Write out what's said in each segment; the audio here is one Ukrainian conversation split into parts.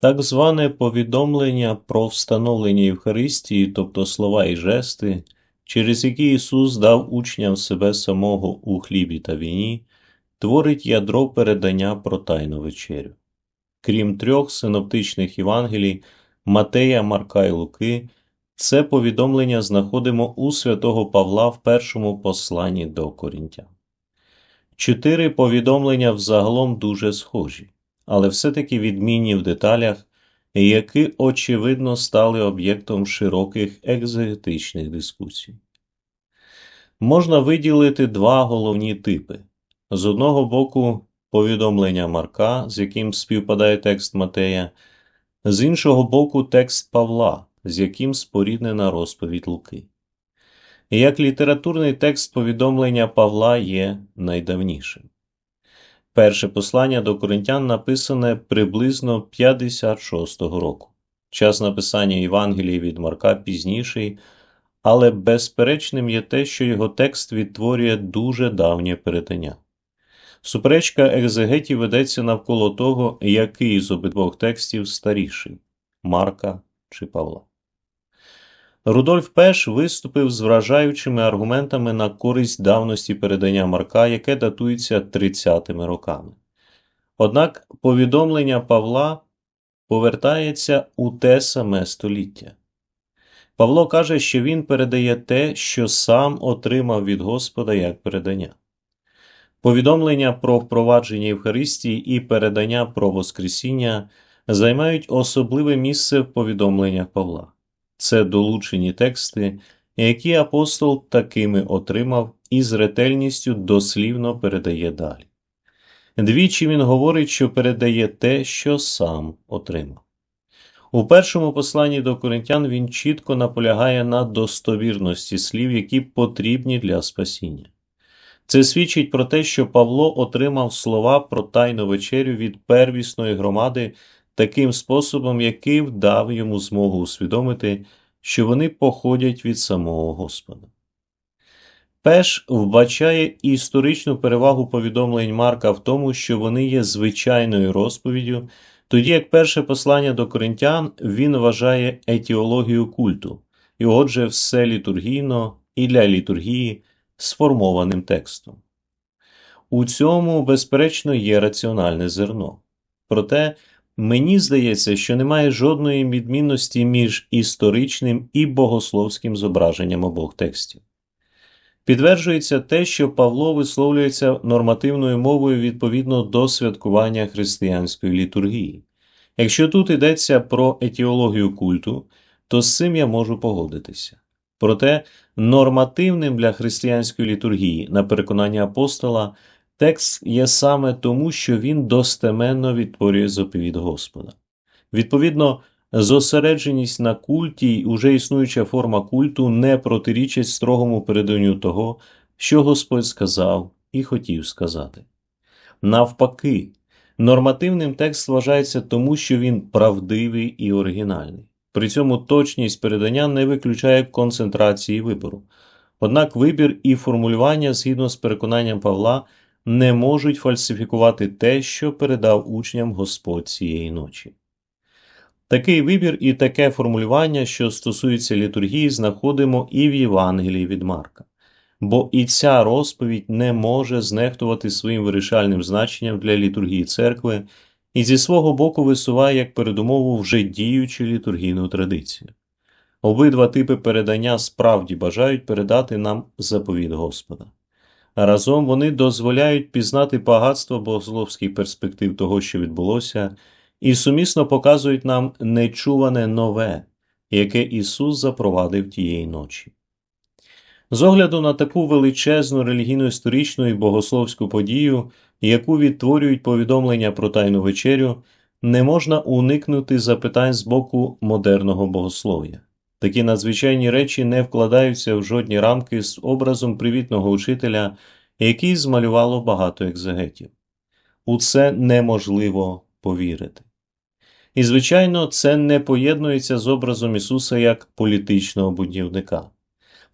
Так зване повідомлення про встановлення Євхаристії, тобто слова і жести, через які Ісус дав учням себе самого у хлібі та віні, творить ядро передання про Тайну вечерю. Крім трьох синоптичних Євангелій Матея, Марка і Луки, це повідомлення знаходимо у святого Павла в першому посланні до Корінтян. Чотири повідомлення взагалом дуже схожі, але все-таки відмінні в деталях, які, очевидно, стали об'єктом широких екзегетичних дискусій. Можна виділити два головні типи. З одного боку, повідомлення Марка, з яким співпадає текст Матея, з іншого боку, текст Павла, з яким споріднена розповідь Луки. Як літературний текст повідомлення Павла є найдавнішим. Перше послання до коринтян написане приблизно 56-го року. Час написання Євангелії від Марка пізніший, але безперечним є те, що його текст відтворює дуже давнє передання. Суперечка екзегетів ведеться навколо того, який з обидвох текстів старіший Марка чи Павла. Рудольф Пеш виступив з вражаючими аргументами на користь давності передання Марка, яке датується 30-ми роками. Однак повідомлення Павла повертається у те саме століття. Павло каже, що він передає те, що сам отримав від Господа як передання. Повідомлення про впровадження Євхаристії і передання про Воскресіння займають особливе місце в повідомленнях Павла. Це долучені тексти, які апостол такими отримав і з ретельністю дослівно передає далі. Двічі він говорить, що передає те, що сам отримав. У першому посланні до коринтян він чітко наполягає на достовірності слів, які потрібні для спасіння. Це свідчить про те, що Павло отримав слова про тайну вечерю від первісної громади таким способом, який вдав йому змогу усвідомити, що вони походять від самого Господа. Пеш вбачає історичну перевагу повідомлень Марка в тому, що вони є звичайною розповіддю, тоді як перше послання до коринтян він вважає етіологію культу, і отже, все літургійно і для літургії сформованим текстом. У цьому, безперечно, є раціональне зерно. Проте мені здається, що немає жодної відмінності між історичним і богословським зображенням обох текстів. Підтверджується те, що Павло висловлюється нормативною мовою відповідно до святкування християнської літургії. Якщо тут йдеться про етіологію культу, то з цим я можу погодитися. Проте нормативним для християнської літургії, на переконання апостола, текст є саме тому, що він достеменно відтворює заповіт Господа. Відповідно, зосередженість на культі й уже існуюча форма культу не протирічать строгому переданню того, що Господь сказав і хотів сказати. Навпаки, нормативним текст вважається тому, що він правдивий і оригінальний. При цьому точність передання не виключає концентрації вибору. Однак вибір і формулювання, згідно з переконанням Павла, не можуть фальсифікувати те, що передав учням Господь цієї ночі. Такий вибір і таке формулювання, що стосується літургії, знаходимо і в Євангелії від Марка, бо і ця розповідь не може знехтувати своїм вирішальним значенням для літургії церкви і зі свого боку висуває як передумову вже діючу літургійну традицію. Обидва типи передання справді бажають передати нам заповіт Господа. Разом вони дозволяють пізнати багатство богословських перспектив того, що відбулося, і сумісно показують нам нечуване нове, яке Ісус запровадив тієї ночі. З огляду на таку величезну релігійно-історичну і богословську подію, яку відтворюють повідомлення про Тайну вечерю, не можна уникнути запитань з боку модерного богослов'я. Такі надзвичайні речі не вкладаються в жодні рамки з образом привітного учителя, який змалювало багато екзегетів. У це неможливо повірити. І, звичайно, це не поєднується з образом Ісуса як політичного будівника.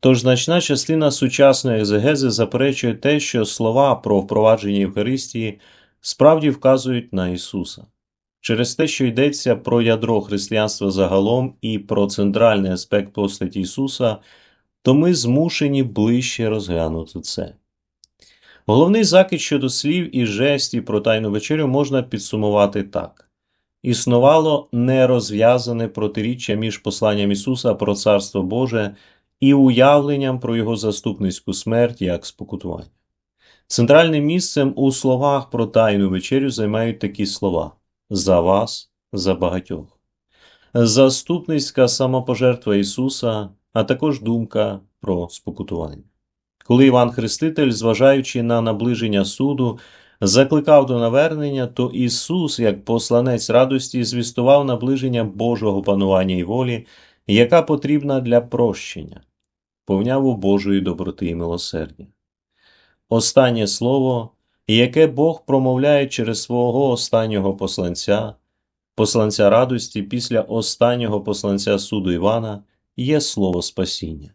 Тож значна частина сучасної екзегези заперечує те, що слова про впровадження Євхаристії справді вказують на Ісуса. Через те, що йдеться про ядро християнства загалом і про центральний аспект постаті Ісуса, то ми змушені ближче розглянути це. Головний закид щодо слів і жестів про Тайну вечерю можна підсумувати так: існувало нерозв'язане протиріччя між посланням Ісуса про Царство Боже і уявленням про Його заступницьку смерть як спокутування. Центральним місцем у словах про Тайну вечерю займають такі слова за вас, за багатьох. Заступницька самопожертва Ісуса, а також думка про спокутування. Коли Іван Хреститель, зважаючи на наближення суду, закликав до навернення, то Ісус, як посланець радості, звістував наближення Божого панування і волі, яка потрібна для прощення, повняву Божої доброти і милосердя. Останнє слово, яке Бог промовляє через свого останнього посланця, посланця радості після останнього посланця суду Івана, є слово спасіння.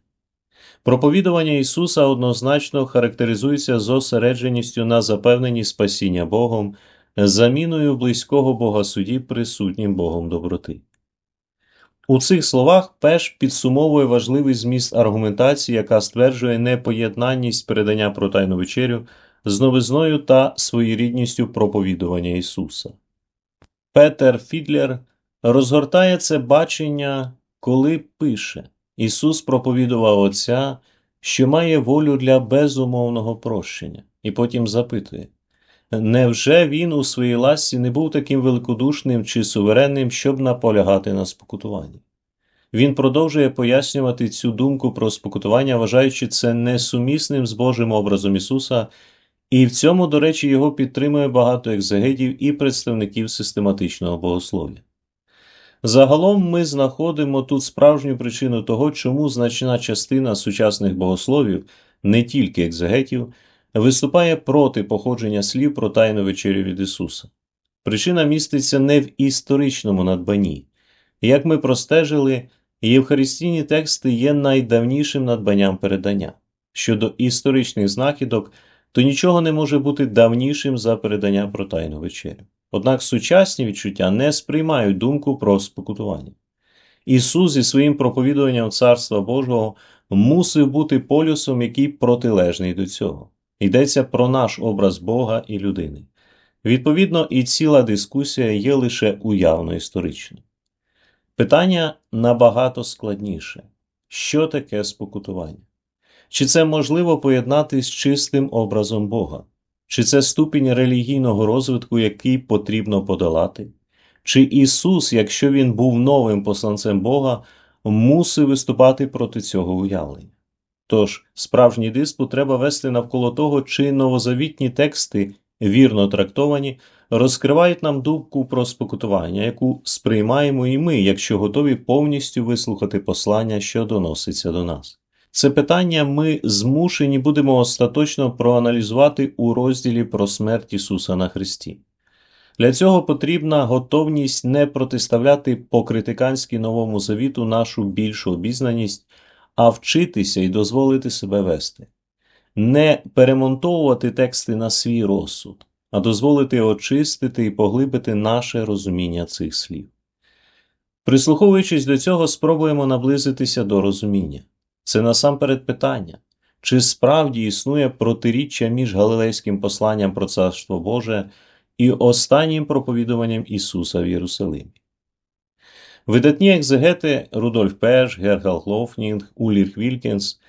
Проповідування Ісуса однозначно характеризується зосередженістю на запевненні спасіння Богом, заміною близького Бога судді присутнім Богом доброти. У цих словах Пеш підсумовує важливий зміст аргументації, яка стверджує непоєднанність передання про Тайну вечерю з новизною та своєрідністю проповідування Ісуса. Петер Фідлер розгортає це бачення, коли пише Ісус проповідував Отця, що має волю для безумовного прощення, і потім запитує Невже він у своїй ласці не був таким великодушним чи суверенним, щоб наполягати на спокутуванні? Він продовжує пояснювати цю думку про спокутування, вважаючи це несумісним з Божим образом Ісуса, і в цьому, до речі, його підтримує багато екзегетів і представників систематичного богослов'я. Загалом ми знаходимо тут справжню причину того, чому значна частина сучасних богословів, не тільки екзегетів, виступає проти походження слів про Тайну вечерю від Ісуса. Причина міститься не в історичному надбанні. Як ми простежили, євхаристійні тексти є найдавнішим надбанням передання. Щодо історичних знахідок, то нічого не може бути давнішим за передання про Тайну вечерю. Однак сучасні відчуття не сприймають думку про спокутування. Ісус зі своїм проповідуванням Царства Божого мусив бути полюсом, який протилежний до цього. Йдеться про наш образ Бога і людини. Відповідно, і ціла дискусія є лише уявно історичною. Питання набагато складніше що таке спокутування? Чи це можливо поєднати з чистим образом Бога? Чи це ступінь релігійного розвитку, який потрібно подолати? Чи Ісус, якщо Він був новим посланцем Бога, мусив виступати проти цього уявлення? Тож, справжній диспут треба вести навколо того, чи новозавітні тексти, вірно трактовані, розкривають нам думку про спокутування, яку сприймаємо і ми, якщо готові повністю вислухати послання, що доноситься до нас. Це питання ми змушені будемо остаточно проаналізувати у розділі про смерть Ісуса на Христі. Для цього потрібна готовність не протиставляти по критиканськи новому завіту нашу більшу обізнаність, а вчитися і дозволити себе вести, не перемонтовувати тексти на свій розсуд, а дозволити очистити і поглибити наше розуміння цих слів. Прислуховуючись до цього, спробуємо наблизитися до розуміння. Це насамперед питання, чи справді існує протиріччя між галилейським посланням про Царство Боже і останнім проповідуванням Ісуса в Єрусалимі. Видатні екзегети Рудольф Пеш, Гергал Лофнінг, Улірх Вількінс,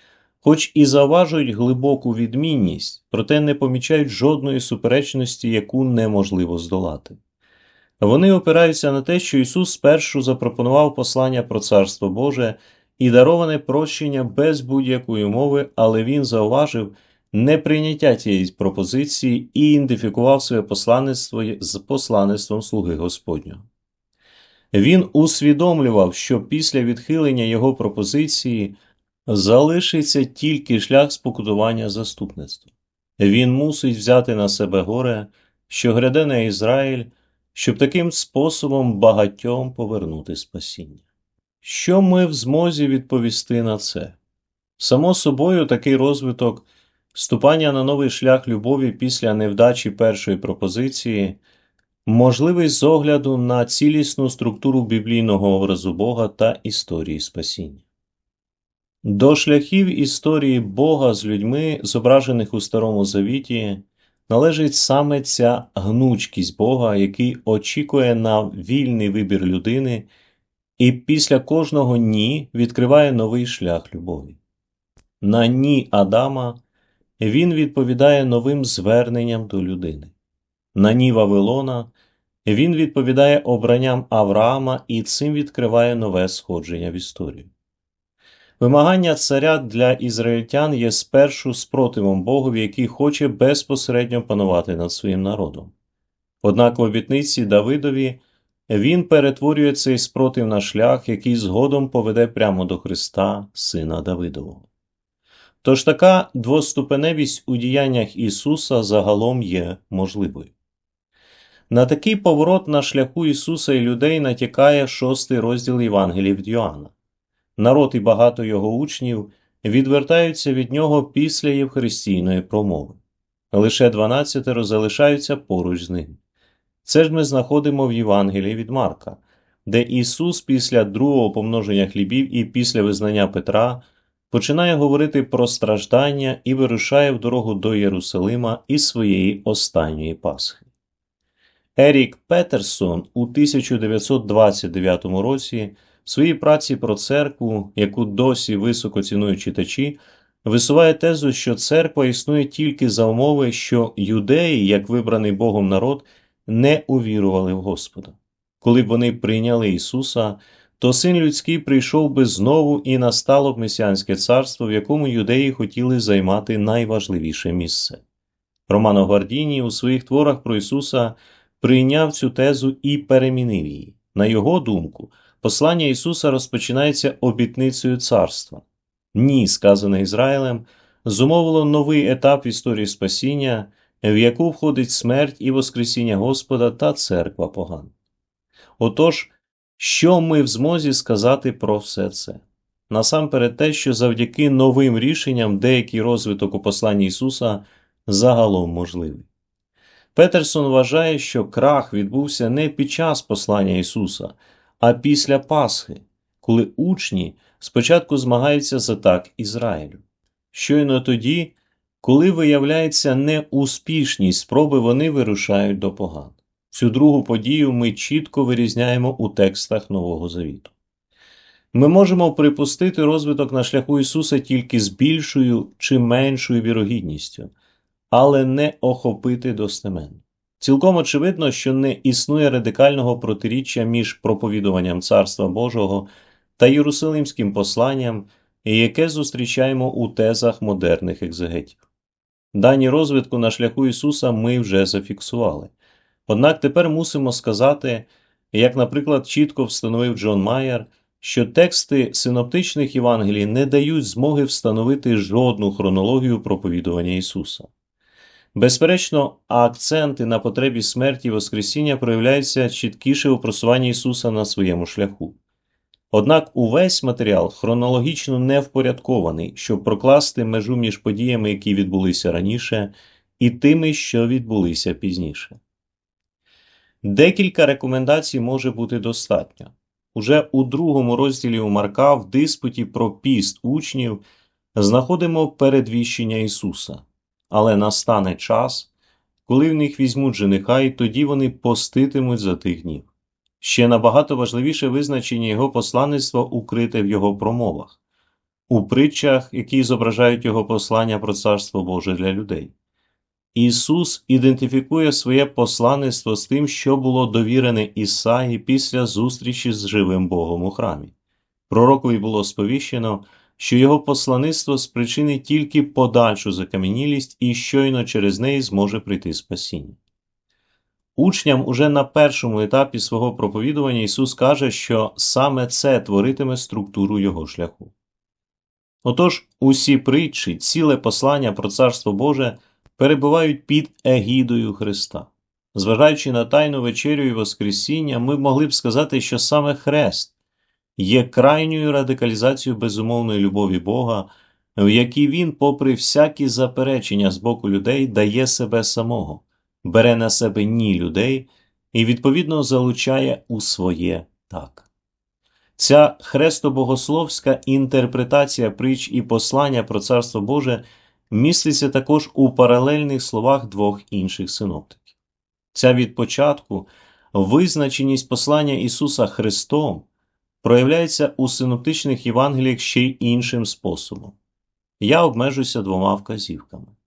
хоч і заважують глибоку відмінність, проте не помічають жодної суперечності, яку неможливо здолати. Вони опираються на те, що Ісус спершу запропонував послання про Царство Боже і дароване прощення без будь-якої умови, але він зауважив неприйняття цієї пропозиції і ідентифікував своє посланництво з посланництвом слуги Господнього. Він усвідомлював, що після відхилення його пропозиції залишиться тільки шлях спокутування заступництва. Він мусить взяти на себе горе, що гряде на Ізраїль, щоб таким способом багатьом повернути спасіння. Що ми в змозі відповісти на це? Само собою, такий розвиток ступання на новий шлях любові після невдачі першої пропозиції можливий з огляду на цілісну структуру біблійного образу Бога та історії спасіння. До шляхів історії Бога з людьми, зображених у Старому Завіті, належить саме ця гнучкість Бога, який очікує на вільний вибір людини і після кожного ні відкриває новий шлях любові. На ні Адама він відповідає новим зверненням до людини. На ні Вавилона він відповідає обранням Авраама і цим відкриває нове сходження в історію. Вимагання царя для ізраїльтян є спершу спротивом Богові, який хоче безпосередньо панувати над своїм народом. Однак в обітниці Давидові він перетворює цей спротив на шлях, який згодом поведе прямо до Христа, Сина Давидового. Тож така двоступеневість у діяннях Ісуса загалом є можливою. На такий поворот на шляху Ісуса і людей натякає шостий розділ Євангелії від Йоанна. Народ і багато його учнів відвертаються від нього після Євхаристійної промови. Лише дванадцятеро залишаються поруч з ним. Це ж ми знаходимо в Євангелії від Марка, де Ісус після другого помноження хлібів і після визнання Петра починає говорити про страждання і вирушає в дорогу до Єрусалима із своєї останньої Пасхи. Ерік Петерсон у 1929 році в своїй праці про церкву, яку досі високо цінують читачі, висуває тезу, що церква існує тільки за умови, що юдеї, як вибраний Богом народ, не увірували в Господа. Коли б вони прийняли Ісуса, то син людський прийшов би знову і настало б месіанське царство, в якому юдеї хотіли займати найважливіше місце. Романо Гвардіні у своїх творах про Ісуса прийняв цю тезу і перемінив її. На його думку, послання Ісуса розпочинається обітницею царства. Ні, сказане Ізраїлем, зумовило новий етап історії спасіння, в яку входить смерть і Воскресіння Господа та церква поган. Отож, що ми в змозі сказати про все це? Насамперед те, що завдяки новим рішенням деякий розвиток у посланні Ісуса загалом можливий. Петерсон вважає, що крах відбувся не під час послання Ісуса, а після Пасхи, коли учні спочатку змагаються за так Ізраїлю. Щойно тоді, коли виявляється неуспішність спроби, вони вирушають до поган. Цю другу подію ми чітко вирізняємо у текстах Нового Завіту. Ми можемо припустити розвиток на шляху Ісуса тільки з більшою чи меншою вірогідністю, але не охопити достеменно. Цілком очевидно, що не існує радикального протиріччя між проповідуванням Царства Божого та Єрусалимським посланням, яке зустрічаємо у тезах модерних екзегетів. Дані розвитку на шляху Ісуса ми вже зафіксували. Однак тепер мусимо сказати, як, наприклад, чітко встановив Джон Майер, що тексти синоптичних Євангелій не дають змоги встановити жодну хронологію проповідування Ісуса. Безперечно, акценти на потребі смерті і Воскресіння проявляються чіткіше у просуванні Ісуса на своєму шляху. Однак увесь матеріал хронологічно не впорядкований, щоб прокласти межу між подіями, які відбулися раніше, і тими, що відбулися пізніше. Декілька рекомендацій може бути достатньо. Уже у другому розділі у Марка в диспуті про піст учнів знаходимо передвіщення Ісуса, але настане час, коли в них візьмуть жениха, і тоді вони поститимуть за тих днів. Ще набагато важливіше визначення його посланництва укрите в його промовах, у притчах, які зображають його послання про Царство Боже для людей. Ісус ідентифікує своє посланництво з тим, що було довірене Ісаї після зустрічі з живим Богом у храмі. Пророкові було сповіщено, що його посланництво спричинить тільки подальшу закам'янілість і щойно через неї зможе прийти спасіння. Учням уже на першому етапі свого проповідування Ісус каже, що саме це творитиме структуру Його шляху. Отож, усі притчі, ціле послання про Царство Боже перебувають під егідою Христа. Зважаючи на Тайну вечерю і Воскресіння, ми могли б сказати, що саме Хрест є крайньою радикалізацією безумовної любові Бога, в якій Він, попри всякі заперечення з боку людей, дає себе самого бере на себе ні людей і відповідно залучає у своє так. Ця хрестобогословська інтерпретація притч і послання про Царство Боже міститься також у паралельних словах двох інших синоптиків. Ця від початку визначеність послання Ісуса Христом проявляється у синоптичних Євангеліях ще й іншим способом. Я обмежуся двома вказівками.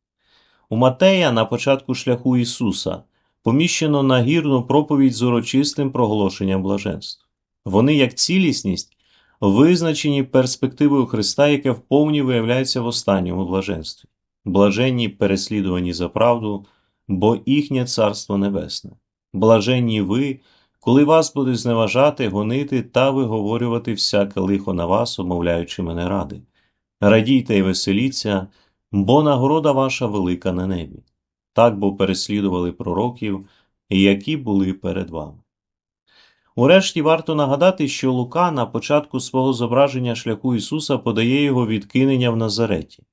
У Матея на початку шляху Ісуса поміщено нагірну проповідь з урочистим проголошенням блаженств. Вони, як цілісність, визначені перспективою Христа, яке вповні виявляється в останньому блаженстві, блаженні переслідувані за правду, бо їхнє Царство Небесне. Блаженні ви, коли вас будуть зневажати, гонити та виговорювати всяке лихо на вас, умовляючи мене ради. Радійте й веселіться, бо нагорода ваша велика на небі. Так бо переслідували пророків, які були перед вами. Урешті варто нагадати, що Лука на початку свого зображення шляху Ісуса подає його відкинення в Назареті.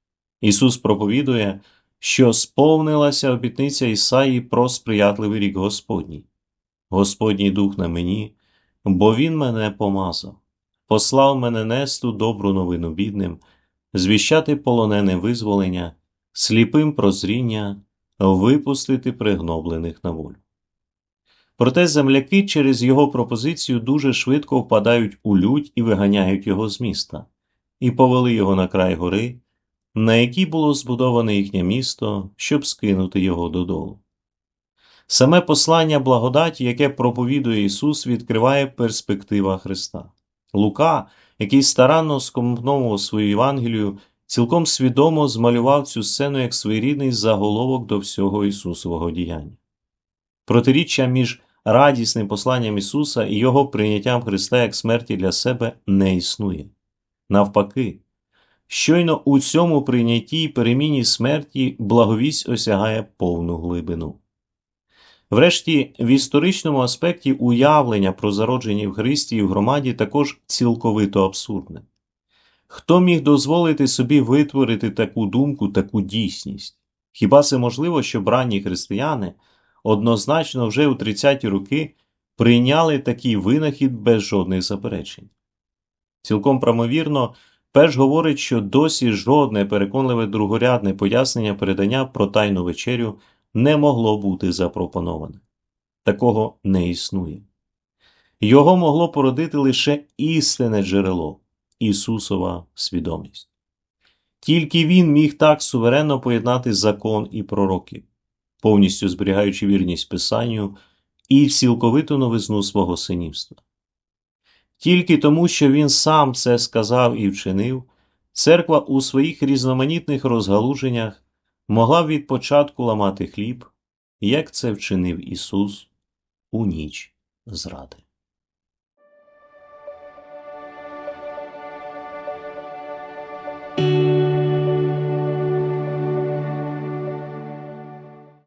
Ісус проповідує, що сповнилася обітниця Ісаї про сприятливий рік Господній. Господній дух на мені, бо Він мене помазав, послав мене несту добру новину бідним, звіщати полонене визволення, сліпим прозріння, випустити пригноблених на волю. Проте земляки через його пропозицію дуже швидко впадають у лють і виганяють його з міста, і повели його на край гори, на якій було збудоване їхнє місто, щоб скинути його додолу. Саме послання благодаті, яке проповідує Ісус, відкриває перспектива Христа. Лука, який старанно скомпоновував свою Євангелію, цілком свідомо змалював цю сцену як своєрідний заголовок до всього Ісусового діяння. Протиріччя між радісним посланням Ісуса і Його прийняттям Христа як смерті для себе не існує. Навпаки, щойно у цьому прийнятті й переміні смерті благовість осягає повну глибину. Врешті, в історичному аспекті уявлення про зародження в Христі і в громаді також цілковито абсурдне. Хто міг дозволити собі витворити таку думку, таку дійсність? Хіба це можливо, щоб ранні християни однозначно вже у 30-ті роки прийняли такий винахід без жодних заперечень? Цілком правомірно, перш говорить, що досі жодне переконливе другорядне пояснення передання про тайну вечерю не могло бути запропоноване. Такого не існує. Його могло породити лише істинне джерело Ісусова свідомість. Тільки Він міг так суверенно поєднати закон і пророків, повністю зберігаючи вірність Писанню і цілковиту новизну свого синівства. Тільки тому, що він сам це сказав і вчинив, церква у своїх різноманітних розгалуженнях могла від початку ламати хліб, як це вчинив Ісус у ніч зради.